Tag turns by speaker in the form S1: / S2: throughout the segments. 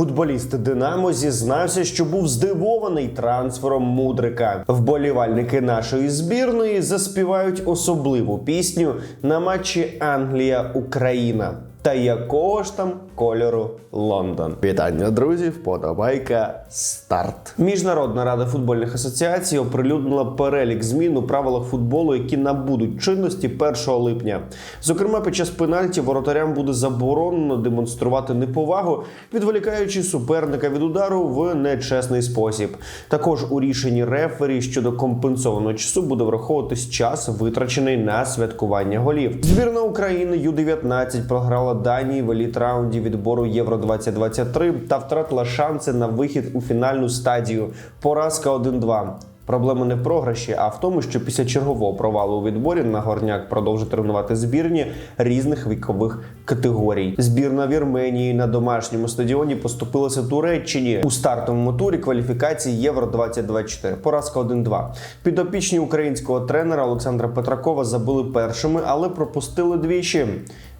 S1: Футболіст Динамо зізнався, що був здивований трансфером мудрика. Вболівальники нашої збірної заспівають особливу пісню на матчі Англія-Україна. Та якого ж там кольору Лондон? Вітання, друзі! Вподобайка старт. Міжнародна рада футбольних асоціацій оприлюднила перелік змін у правилах футболу, які набудуть чинності 1 липня. Зокрема, під час пенальті воротарям буде заборонено демонструвати неповагу, відволікаючи суперника від удару в нечесний спосіб. Також у рішенні рефері щодо компенсованого часу буде враховуватись час, витрачений на святкування голів. Збірна України Ю-19 програла Данії в еліт-раунді відбору Євро 2023 та втратила шанси на вихід у фінальну стадію. Поразка 1-2. Проблема не в програші, а в тому, що після чергового провалу у відборі Нагорняк продовжить тренувати збірні різних вікових категорій. Збірна Вірменії на домашньому стадіоні поступилася Туреччині у стартовому турі кваліфікації Євро 2024. Поразка 1-2. Підопічні українського тренера Олександра Петракова забили першими, але пропустили двічі.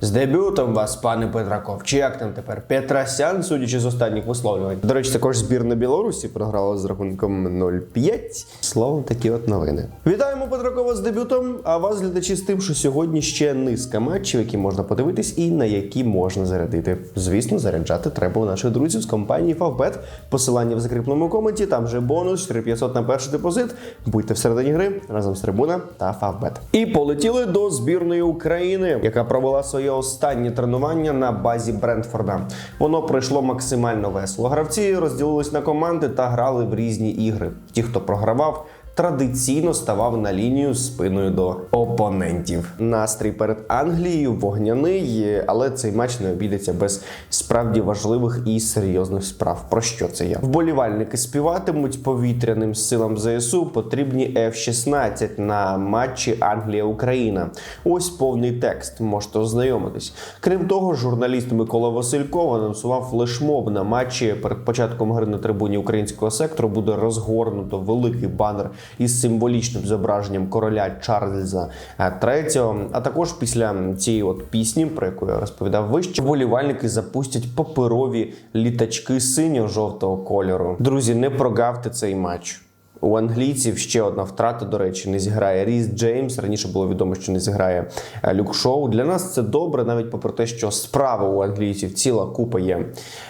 S1: З дебютом вас, пане Петраков. Чи як там тепер? Петрасян, судячи з останніх висловлювань. До речі, також збірна Білорусі програла з рахунком 0-5. Словом, такі от новини. Вітаємо Петракова з дебютом. А вас, глядачі, з тим, що сьогодні ще низка матчів, які можна подивитись, і на які можна зарядити. Звісно, заряджати треба у наших друзів з компанії Favbet. Посилання в закріпленому коменті. Там же бонус 4500 на перший депозит. Будьте всередині гри разом з трибуна та Favbet. І полетіли до збірної України, яка провела своє останнє тренування на базі Брентфорда. Воно пройшло максимально весело. Гравці розділились на команди та грали в різні ігри. Ті, хто програвав. braucht Традиційно ставав на лінію спиною до опонентів. Настрій перед Англією вогняний, але цей матч не обійдеться без справді важливих і серйозних справ. Про що це я? Вболівальники співатимуть повітряним силам ЗСУ потрібні F-16 на матчі Англія-Україна. Ось повний текст. Можете ознайомитись. Крім того, журналіст Микола Васильков анонсував флешмоб на матчі. Перед початком гри на трибуні українського сектору буде розгорнуто великий банер із символічним зображенням короля Чарльза III. А також після цієї от пісні, про яку я розповідав вище, волівальники запустять паперові літачки синьо-жовтого кольору. Друзі, не прогавте цей матч. У англійців ще одна втрата, до речі, не зіграє Ріс Джеймс. Раніше було відомо, що не зіграє е, Люк Шоу. Для нас це добре, навіть попри те, що справа у англійців ціла купа є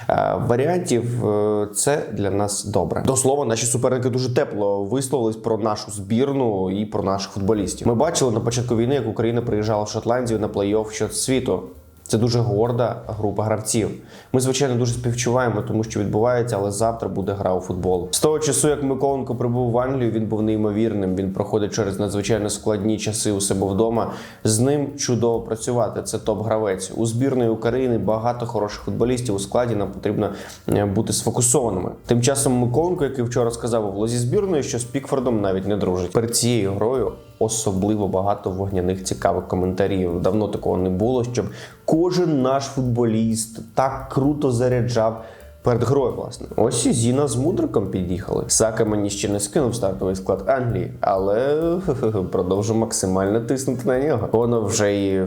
S1: е, варіантів. е, Це для нас добре. До слова, наші суперники дуже тепло висловились про нашу збірну і про наших футболістів. Ми бачили на початку війни, як Україна приїжджала в Шотландію на плей-офф щодо світу. Це дуже горда група гравців. Ми, звичайно, дуже співчуваємо, тому що відбувається, але завтра буде гра у футбол. З того часу, як Миколенко прибув в Англію, він був неймовірним. Він проходить через надзвичайно складні часи у себе вдома. З ним чудово працювати. Це топ-гравець. У збірної України багато хороших футболістів у складі. Нам потрібно е, бути сфокусованими. Тим часом Миколенко, який вчора сказав у влозі збірної, що з Пікфордом навіть не дружить. Перед цією грою особливо багато вогняних цікавих коментарів. Давно такого не було, щоб кожен наш футболіст так круто заряджав. Перед грою, власне, ось і Зіна з мудриком під'їхали. Сака мені ще не скинув стартовий склад Англії, але продовжу максимально тиснути на нього. Воно вже і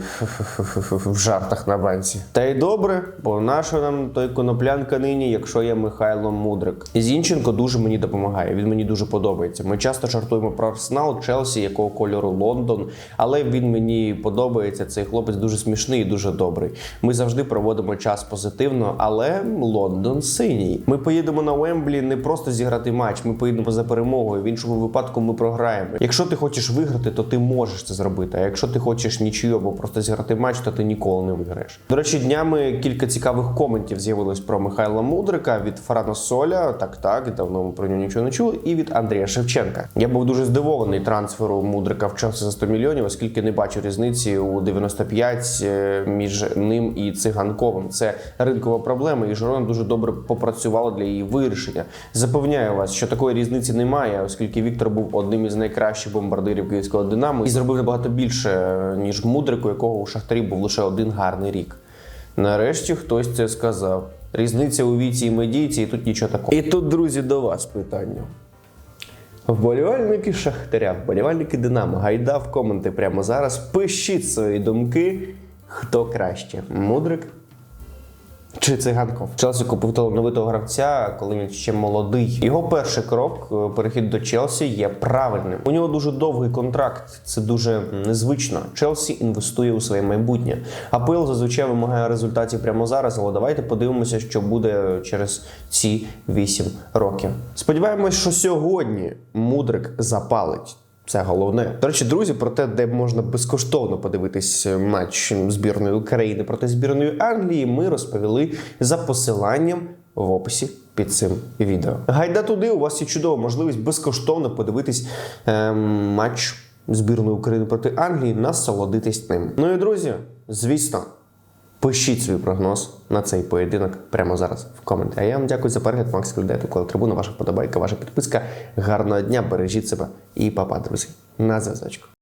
S1: в жартах на банці. Та й добре, бо наша нам той коноплянка нині, якщо є Михайло Мудрик. Зінченко дуже мені допомагає. Він мені дуже подобається. Ми часто жартуємо про Арсенал, Челсі, якого кольору Лондон, але він мені подобається. Цей хлопець дуже смішний і дуже добрий. Ми завжди проводимо час позитивно, але Лондон синій. Ми поїдемо на Уемблі не просто зіграти матч. Ми поїдемо за перемогою. В іншому випадку ми програємо. Якщо ти хочеш виграти, то ти можеш це зробити. А якщо ти хочеш нічию або просто зіграти матч, то ти ніколи не виграєш. До речі, днями кілька цікавих коментів з'явилось про Михайла Мудрика від Франа Соля. Так, так, давно ми про нього нічого не чули. І від Андрія Шевченка. Я був дуже здивований трансферу Мудрика в Челсі за 100 мільйонів, оскільки не бачу різниці у 95 е, між ним і циганковим. Це ринкова проблема, і Жирона дуже добре попрацювала для її вирішення. Запевняю вас, що такої різниці немає, оскільки Віктор був одним із найкращих бомбардирів київського динамо і зробив набагато більше ніж Мудрик, у якого у Шахтарі був лише один гарний рік. Нарешті хтось це сказав. Різниця у віці і медійці, і тут нічого такого. І тут, друзі, до вас питання. Вболівальники Шахтаря, вболівальники Динамо, гайда в коменти прямо зараз. Пишіть свої думки, хто краще: Мудрик чи циганков. Челсі купив талановитого гравця, коли він ще молодий. Його перший крок, е, перехід до Челсі, є правильним. У нього дуже довгий контракт. Це дуже незвично. Челсі інвестує у своє майбутнє. АПЛ зазвичай вимагає результатів прямо зараз, але давайте подивимося, що буде через ці 8 років. Сподіваємось, що сьогодні мудрик запалить. Це головне. До речі, друзі, про те, де можна безкоштовно подивитись матч збірної України проти збірної Англії, ми розповіли за посиланням в описі під цим відео. Гайда туди, у вас є чудова можливість безкоштовно подивитись ем, матч збірної України проти Англії, насолодитись ним. Ну і друзі, звісно. Пишіть свій прогноз на цей поєдинок прямо зараз в коменті. А я вам дякую за перегляд. Макс Клюдет, Уклад Трибуна, ваша подобайка, ваша підписка. Гарного дня, бережіть себе і папа, друзі. На зв'язочку.